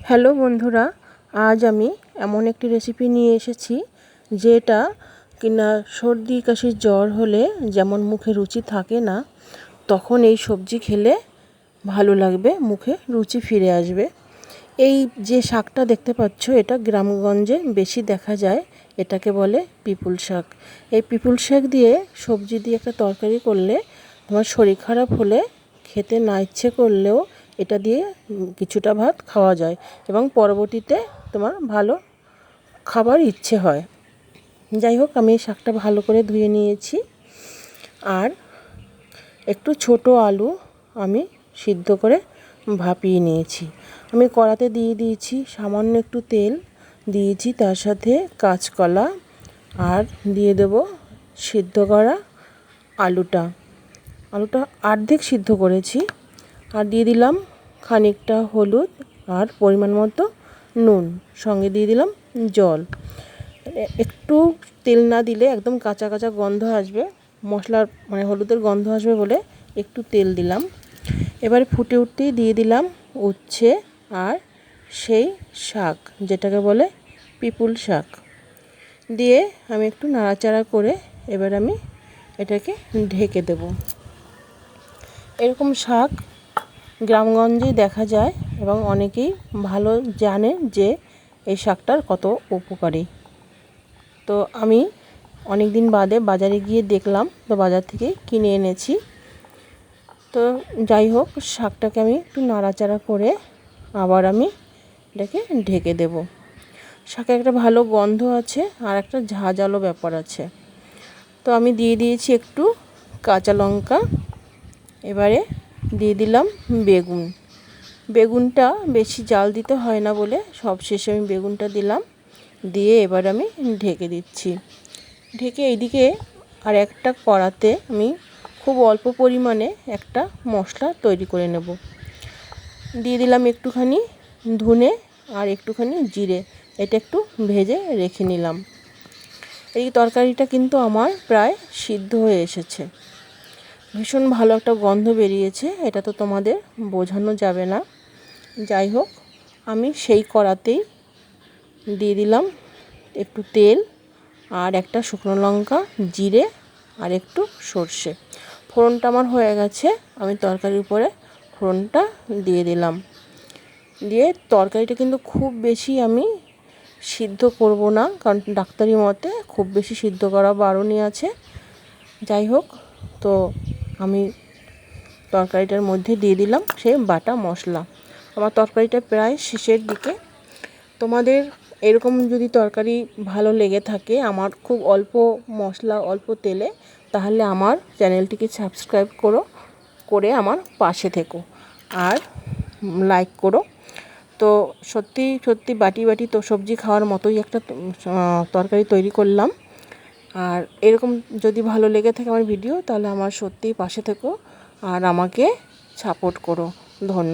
Hello বন্ধুরা, আজ আমি এমন একটি রেসিপি নিয়ে এসেছি যেটা কিনা সর্দি, কাশির জ্বর হলে যেমন মুখে রুচি থাকে না, তখন এই সবজি খেলে ভালো লাগবে, মুখে রুচি ফিরে আসবে। এই যে শাকটা দেখতে পাচ্ছ, এটা গ্রামগঞ্জে বেশি দেখা যায়, এটাকে বলে পিপুল শাক। এই পিপুল শাক দিয়ে সবজি দিয়ে একটা তরকারি করলে তোমার শরীর খারাপ হলে খেতে না ইচ্ছে করলেও এটা দিয়ে কিছুটা ভাত খাওয়া যায় এবং পরবর্তীতে তোমার ভালো খাবার ইচ্ছে হয়। যাই হোক, আমি শাকটা ভালো করে ধুয়ে নিয়েছি। আর একটু ছোট আলু আমি সিদ্ধ করে ভাপিয়ে নিয়েছি। আমি কড়াতে দিয়ে দিয়েছি সামান্য একটু তেল, দিয়েছি তার সাথে কাঁচকলা আর দিয়ে দেব সিদ্ধ করা আলুটা। আলুটা অর্ধেক সিদ্ধ করেছি। আর দিয়ে দিলাম খানিকটা হলুদ আর পরিমাণ মতো নুন। সঙ্গে দিয়ে দিলাম জল। একটু তেল না দিলে একদম কাঁচা কাঁচা গন্ধ আসবে। মশলার মানে হলুদের গন্ধ আসবে বলে একটু তেল দিলাম। এবারে ফুটে উঠতেই দিয়ে দিলাম উচ্ছে আর সেই শাক, যেটাকে বলে পিপুল শাক। দিয়ে আমি একটু নাড়াচাড়া করে এবার আমি এটাকে ঢেকে দেব। এরকম শাক গ্রামগঞ্জে দেখা যায় এবং অনেকেই ভালো জানে যে এই শাকটার কত উপকারী। তো আমি অনেক দিন বাদে বাজারে গিয়ে দেখলাম, তো বাজার থেকে কিনে এনেছি। তো যাই হোক, শাকটাকে আমি একটু নাড়াচাড়া করে আবার আমি এটাকে ঢেকে দেব। শাকে একটা ভালো গন্ধ আছে আর একটা ঝাঁঝালো ব্যাপার আছে। তো আমি দিয়ে দিয়েছি একটু কাঁচা লঙ্কা। এবারে দিয়ে দিলাম বেগুন। বেগুনটা বেশি জাল দিতে হয় না বলে সব শেষে আমি বেগুনটা দিলাম। দিয়ে এবার আমি ঢেকে দিচ্ছি। ঢেকে এইদিকে আর একটা কড়াতে আমি খুব অল্প পরিমাণে একটা মশলা তৈরি করে নেব। দিয়ে দিলাম একটুখানি ধুনে আর একটুখানি জিরে। এটা একটু ভেজে রেখে নিলাম। এই তরকারিটা কিন্তু আমার প্রায় সিদ্ধ হয়ে এসেছে। ভীষণ ভালো একটা গন্ধ বেরিয়েছে, এটা তো তোমাদের বোঝানো যাবে না। যাই হোক, আমি সেই কড়াতেই দিয়ে দিলাম একটু তেল আর একটা শুকনো লঙ্কা, জিরে আর একটু সর্ষে। ফোড়নটা আমার হয়ে গেছে, আমি তরকারির উপরে ফোড়নটা দিয়ে দিলাম। দিয়ে তরকারিটা কিন্তু খুব বেশি আমি সিদ্ধ করব না, কারণ ডাক্তারি মতে খুব বেশি সিদ্ধ করা বারণই আছে। যাই হোক, তো আমি তরকারিটার মধ্যে দিয়ে দিলাম সেই বাটা মশলা। আমার তরকারিটা প্রায় শেষের দিকে। তোমাদের এরকম যদি তরকারি ভালো লেগে থাকে, আমার খুব অল্প মশলা, অল্প তেলে, তাহলে আমার চ্যানেলটিকে সাবস্ক্রাইব করো, করে আমার পাশে থেকো। আর লাইক করো। তো সত্যি সত্যি বাটি বাটি তো সবজি খাওয়ার মতোই একটা তরকারি তৈরি করলাম। আর এরকম যদি ভালো লেগে থাকে আমার ভিডিও, তাহলে আমার সত্যিই পাশে থেকো আর আমাকে সাপোর্ট করো। ধন্যবাদ।